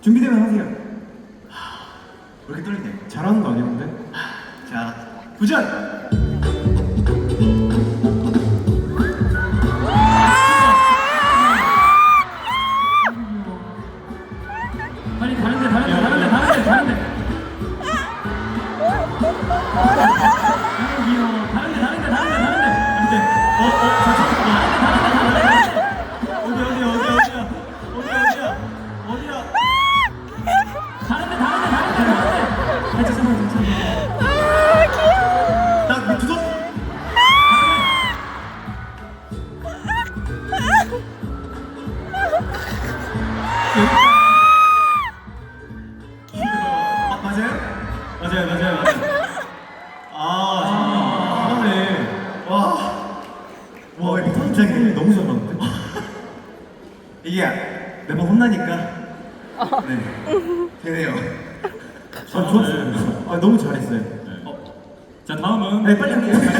준비되면 하세요. 왜 이렇게 떨리냐? 잘하는 거 아니었는데? 자, 도전! 빨리 다른데 다른데 다른데 다른데 다른데 아이고 귀여워 다른데 다른데 다른데 아, 맞아요? 맞아요, 맞아요, 맞아요. 아, 잘하네. 와, 와, 이거 굉장히 너무 잘 나왔는데? 이게 매번 혼나니까. 네, 되네요. 아, 좋았어요. 아, 너무 잘했어요. 자 다음은 네, 빨리 할게요.